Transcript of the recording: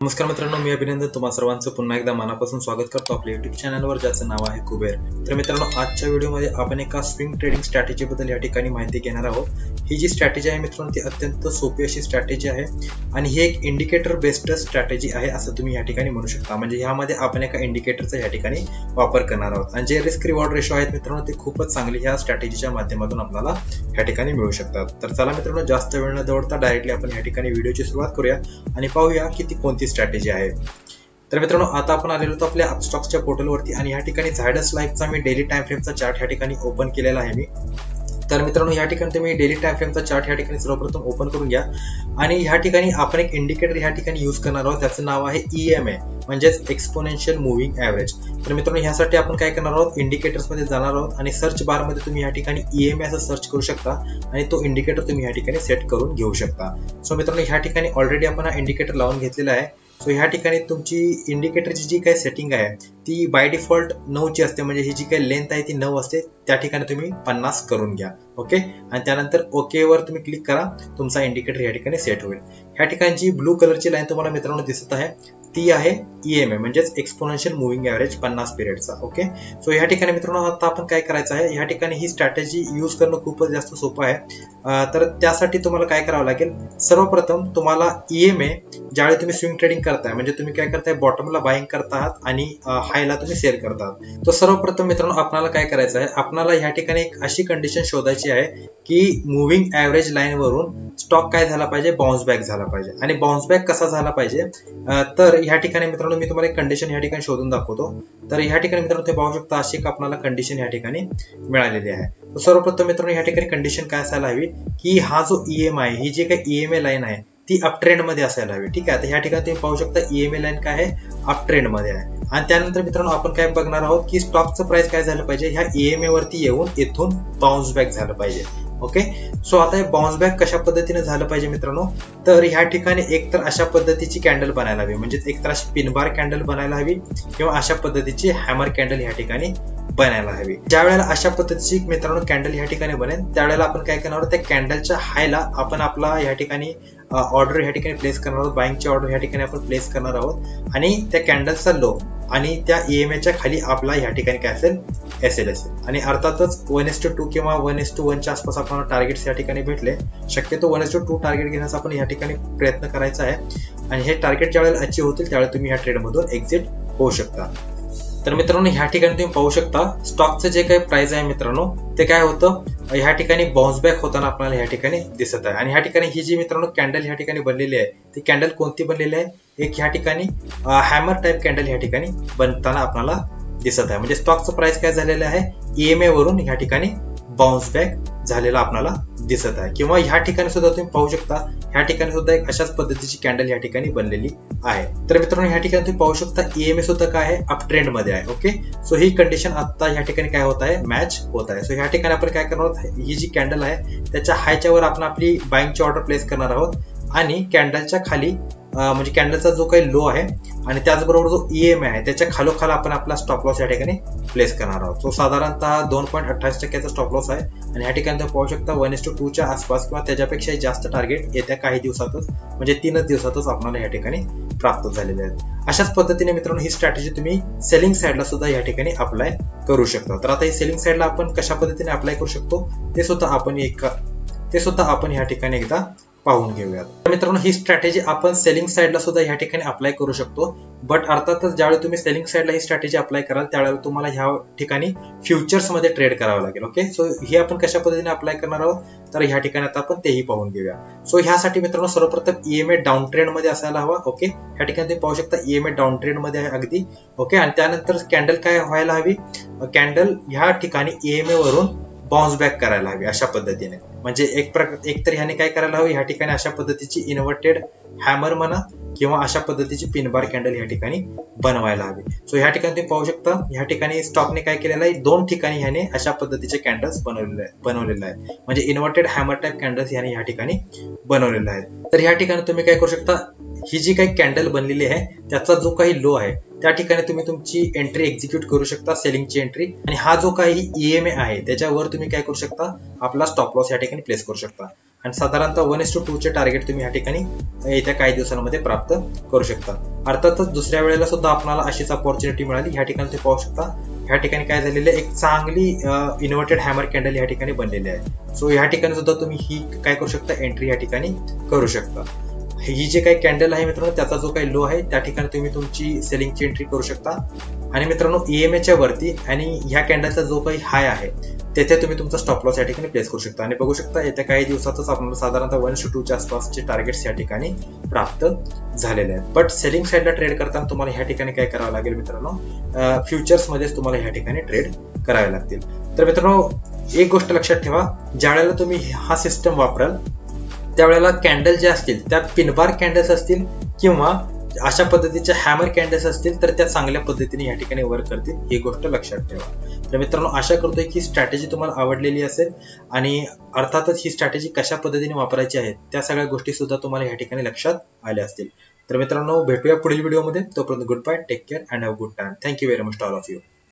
नमस्कार मित्रांनो मी अभिनंदन तुम्हा सर्वांचं. पुन्हा एकदा मनापासून स्वागत करतो आपल्या युट्यूब चॅनलवर ज्याचं नाव आहे कुबेर. तर मित्रांनो आजच्या व्हिडिओमध्ये आपण एका स्विंग ट्रेडिंग स्ट्रॅटेजीबद्दल या ठिकाणी माहिती घेणार आहोत. ही जी स्ट्रॅटेजी आहे मित्रांनो ती अत्यंत सोपी अशी स्ट्रॅटेजी आहे आणि ही एक इंडिकेटर बेस्ड स्ट्रॅटेजी आहे असं तुम्ही या ठिकाणी म्हणू शकता. म्हणजे ह्यामध्ये आपण एका इंडिकेटरचा या ठिकाणी वापर करणार आहोत. आणि जे रिस्क रिवॉर्ड रेशो आहेत मित्रांनो ते खूपच चांगले ह्या स्ट्रॅटेजीच्या माध्यमातून आपल्याला या ठिकाणी मिळू शकतात. तर चला मित्रांनो जास्त वेळ न दौडता डायरेक्टली आपण या ठिकाणी व्हिडिओची सुरुवात करूया आणि पाहूया की ती कोणती स्ट्रॅटेजी आहे. तर मित्रांनो आता आपण आलेलो होतो आपल्या अपस्टॉक्सच्या पोर्टलवरती आणि या ठिकाणी झायडस लाईफचा मी डेली टाइम फ्रेमचा चार्ट या ठिकाणी ओपन केलेला आहे मी. तर मित्रांनो या ठिकाणी तुम्ही डेली टाइम फ्रेमचा चार्ट या ठिकाणी सर्वप्रथम ओपन करून घ्या. आणि ह्या ठिकाणी आपण एक इंडिकेटर ह्या ठिकाणी यूज करणार आहोत त्याचं नाव आहे ई एम ए म्हणजेच एक्सपोनेन्शियल मुव्हिंग ॲव्हरेज तर मित्रांनो ह्यासाठी आपण काय करणार आहोत? इंडिकेटर्समध्ये जाणार आहोत आणि सर्च बारमध्ये तुम्ही या ठिकाणी ई एम ए असं सर्च करू शकता आणि तो इंडिकेटर तुम्ही या ठिकाणी सेट करून घेऊ शकता. सो मित्रांनो ह्या ठिकाणी ऑलरेडी आपण हा इंडिकेटर लावून घेतलेला आहे. सो ह्या ठिकाणी तुमची इंडिकेटरची जी काही सेटिंग आहे ती बाय डिफॉल्ट नऊची असते. म्हणजे ही जी काही लेंथ आहे ती नऊ असते. त्या ठिकाणी तुम्ही पन्नास करून घ्या. ओके आणि त्यानंतर ओके वर तुम्ही क्लिक करा. तुमचा इंडिकेटर या ठिकाणी सेट होईल. या ठिकाणी जी ब्लू कलरची लाईन तुम्हाला मित्रांनो दिसत आहे. ती आहे ई एम ए म्हणजेच एक्सपोनेन्शियल मुव्हिंग ॲव्हरेज पन्नास पिरियडचा ओके सो या ठिकाणी मित्रांनो आता आपण काय करायचं आहे? या ठिकाणी ही स्ट्रॅटेजी यूज करणं खूपच जास्त सोपं आहे. तर त्यासाठी तुम्हाला काय करावं लागेल? सर्वप्रथम तुम्हाला ई एम ए ज्यावेळी तुम्ही स्विंग ट्रेडिंग करताय म्हणजे तुम्ही काय करताय? बॉटमला बाईंग करता आहात आणि हायला तुम्ही सेल करता आहात तर सर्वप्रथम मित्रांनो आपल्याला काय करायचं आहे? आपल्याला ह्या ठिकाणी एक अशी कंडिशन शोधायची आहे की मुव्हिंग ॲव्हरेज लाईन वरून स्टॉक काय झाला पाहिजे? बाउन्स बॅक झाला पाहिजे. आणि बाउन्स बॅक कसा झाला पाहिजे? तर ह्या ठिकाणी मित्रांनो मी तुम्हाला एक कंडिशन ह्या ठिकाणी शोधून दाखवतो. तर ह्या ठिकाणी मित्रांनो ते पाहू शकता अशी एक आपल्याला कंडिशन ह्या ठिकाणी मिळालेली आहे. सर्वप्रथम मित्रांनो ह्या ठिकाणी कंडिशन काय असायला हवी? की हा जो ईएम आहे ही जी काही ईएमए लाईन आहे ती अपमध्ये असायला हवी. ठीक आहे? तर ह्या ठिकाणी तुम्ही पाहू शकता ईएमए लाईन काय आहे? अपमध्ये आहे. आणि त्यानंतर मित्रांनो आपण काय बघणार आहोत की स्टॉकचं प्राइस काय झालं पाहिजे? ह्या ईएमए वरती येऊन इथून बाउन्स बॅक झालं पाहिजे. ओके सो आता हे बाउन्स बॅक कशा पद्धतीने झालं पाहिजे मित्रांनो? तर ह्या ठिकाणी एक तर अशा पद्धतीची कॅन्डल बनायला हवी. म्हणजे एक तर अशी पिनबार कॅन्डल बनायला हवी किंवा अशा पद्धतीची हॅमर कॅन्डल ह्या ठिकाणी बनायला हवी. ज्या वेळेला अशा पद्धतीची मित्रांनो कॅन्डल ह्या ठिकाणी बनेल त्यावेळेला आपण काय करणार आहोत त्या कॅन्डलच्या हायला आपण आपला ह्या ठिकाणी ऑर्डर ह्या ठिकाणी प्लेस करणार आहोत. बाईंगची ऑर्डर ह्या ठिकाणी आपण प्लेस करणार आहोत. आणि त्या कॅन्डलचा लो आणि त्या ई एम खाली आपला ह्या ठिकाणी काय असेल? एस एल असेल. आणि अर्थातच वन एस टू टू किंवा वन एस टू वनच्या आसपास आपल्याला टार्गेट्स या ठिकाणी भेटले. शक्यतो one S two two target घेण्याचा आपण या ठिकाणी प्रयत्न करायचा आहे. आणि हे टार्गेट ज्यावेळेला अचीव होतील त्यावेळेला तुम्ही ह्या ट्रेडमधून एक्झिट होऊ शकता. तर मित्रांनो ह्या ठिकाणी तुम्ही पाहू शकता स्टॉकचं जे काही प्राइस आहे मित्रांनो ते काय होतं ह्या ठिकाणी बाउन्स बॅक होताना आपल्याला ह्या ठिकाणी दिसत आहे. आणि ह्या ठिकाणी ही जी मित्रांनो कॅन्डल ह्या ठिकाणी बनलेली आहे ती कॅन्डल कोणती बनलेली आहे? एक ह्या ठिकाणी हॅमर टाईप कॅन्डल ह्या ठिकाणी बनताना आपल्याला दिसत आहे. म्हणजे स्टॉकचं प्राइस काय झालेलं आहे? ईएमए वरून ह्या ठिकाणी बाउन्स बॅक झालेला आपल्याला दिसत आहे. किंवा ह्या ठिकाणी सुद्धा तुम्ही पाहू शकता ह्या ठिकाणी सुद्धा एक अशाच पद्धतीची कॅन्डल या ठिकाणी बनलेली आहे. तर मित्रांनो ह्या ठिकाणी तुम्ही पाहू शकता ईएमए सुद्धा काय आहे? अप ट्रेंडमध्ये आहे ओके सो ही कंडिशन आता ह्या ठिकाणी काय होत आहे? मॅच होत आहे. सो ह्या ठिकाणी आपण काय करणार आहोत? ही जी कॅन्डल आहे त्याच्या हायच्यावर आपण आपली बाईंगची ऑर्डर प्लेस करणार आहोत. आणि कॅन्डलच्या खाली म्हणजे कॅन्डलचा जो काही लो आहे आणि त्याचबरोबर जो ई एम आहे त्याच्या खालोखाल आपण आपला स्टॉप लॉस या ठिकाणी प्लेस करणार आहोत. सो साधारणतः दोन पॉईंट अठ्ठावीस टक्क्याचा स्टॉप लॉस आहे आणि या ठिकाणी तुम्ही पाहू शकता वन एस टू टूच्या आसपास किंवा त्याच्यापेक्षा जास्त टार्गेट येत्या काही दिवसातच म्हणजे तीनच दिवसातच आपल्याला या ठिकाणी प्राप्त झालेले आहेत. अशाच पद्धतीने मित्रांनो ही स्ट्रॅटेजी तुम्ही सेलिंग साईडला सुद्धा या ठिकाणी अप्लाय करू शकता. तर आता ही सेलिंग साईडला आपण कशा पद्धतीने अप्लाय करू शकतो? ते सुद्धा आपण एक ते सुद्धा आपण या ठिकाणी एकदा पाहून घेऊयात. तर मित्रांनो ही स्ट्रॅटेजी आपण सेलिंग साईडला सुद्धा या ठिकाणी अप्लाय करू शकतो. बट अर्थातच ज्यावेळी तुम्ही सेलिंग साईडला ही स्ट्रॅटेजी अप्लाय कराल त्यावेळेला तुम्हाला ह्या ठिकाणी फ्युचर्समध्ये ट्रेड करावं लागेल ओके सो हे आपण कशा पद्धतीने अप्लाय करणार आहोत? तर ह्या ठिकाणी आता आपण तेही पाहून घेऊया. सो ह्यासाठी मित्रांनो सर्वप्रथम ईएमए डाऊन ट्रेंडमध्ये असायला हवा ओके ह्या ठिकाणी तुम्ही पाहू शकता ईएमए डाऊन ट्रेंडमध्ये आहे अगदी ओके आणि त्यानंतर कॅन्डल काय व्हायला हवी? कॅन्डल ह्या ठिकाणी ईएमए वरून बाउन्स बॅक करायला हवी अशा पद्धतीने. म्हणजे एक प्रकार एक तर ह्याने काय करायला हवी? ह्या ठिकाणी अशा पद्धतीची इन्व्हर्टेड हॅमर म्हणा किंवा अशा पद्धतीची पिनबार कॅन्डल ह्या ठिकाणी बनवायला हवी. सो ह्या ठिकाणी तुम्ही पाहू शकता ह्या ठिकाणी स्टॉकने काय केलेलं आहे? दोन ठिकाणी ह्याने अशा पद्धतीचे कॅन्डल्स बनवलेले आहेत बनवलेले आहेत. म्हणजे इन्व्हर्टेड हॅमर टाईप कॅन्डल्स ह्याने ह्या ठिकाणी बनवलेले आहेत. तर ह्या ठिकाणी तुम्ही काय करू शकता? ही जी काही कॅन्डल बनलेली आहे त्याचा जो काही लो आहे त्या ठिकाणी तुम्ही तुमची एंट्री एक्झिक्यूट करू शकता सेलिंगची एंट्री आणि हा जो काही ईएमए आहे त्याच्यावर तुम्ही काय करू शकता आपला स्टॉप लॉस या ठिकाणी प्लेस करू शकता. आणि साधारणतः वन एस टू टू चे टार्गेट तुम्ही या ठिकाणी येत्या काही दिवसांमध्ये प्राप्त करू शकता. अर्थातच दुसऱ्या वेळेला सुद्धा आपल्याला अशीच अपॉर्च्युनिटी मिळाली ह्या ठिकाणी तुम्ही पाहू शकता ह्या ठिकाणी काय झालेलं आहे एक चांगली इन्व्हर्टेड हॅमर कॅन्डल ह्या ठिकाणी बनलेली आहे. सो ह्या ठिकाणी सुद्धा तुम्ही ही काय करू शकता एंट्री या ठिकाणी करू शकता. ही जे काही कॅन्डल आहे मित्रांनो त्याचा जो काही लो आहे त्या ठिकाणी तुम्ही तुमची सेलिंगची एंट्री करू शकता. आणि मित्रांनो ईएमएच्या वरती आणि ह्या कॅन्डलचा जो काही हाय आहे तेथे तुम्ही तुमचा स्टॉप लॉस या ठिकाणी प्लेस करू शकता. आणि बघू शकता येत्या काही दिवसातच आपल्याला साधारणतः वन टू टूच्या आसपासचे टार्गेट्स या ठिकाणी प्राप्त झालेले आहेत. बट सेलिंग साईडला ट्रेड करताना तुम्हाला ह्या ठिकाणी काय करावं लागेल मित्रांनो? फ्युचर्समध्येच तुम्हाला ह्या ठिकाणी ट्रेड करावे लागतील. तर मित्रांनो एक गोष्ट लक्षात ठेवा ज्या वेळेला तुम्ही हा सिस्टम वापराल त्यावेळेला कॅन्डल जे असतील त्या पिनबार कॅन्डल्स असतील किंवा अशा पद्धतीच्या हॅमर कॅन्डल्स असतील तर त्या चांगल्या पद्धतीने या ठिकाणी वर्क करतील ही गोष्ट लक्षात ठेवा. तर मित्रांनो आशा करतोय की स्ट्रॅटेजी तुम्हाला आवडलेली असेल आणि अर्थातच ही स्ट्रॅटेजी कशा पद्धतीने वापरायची आहे त्या सगळ्या गोष्टी सुद्धा तुम्हाला या ठिकाणी लक्षात आल्या असतील. तर मित्रांनो भेटूया पुढील व्हिडिओमध्ये तोपर्यंत good bye take care and have good time thank you very much all of you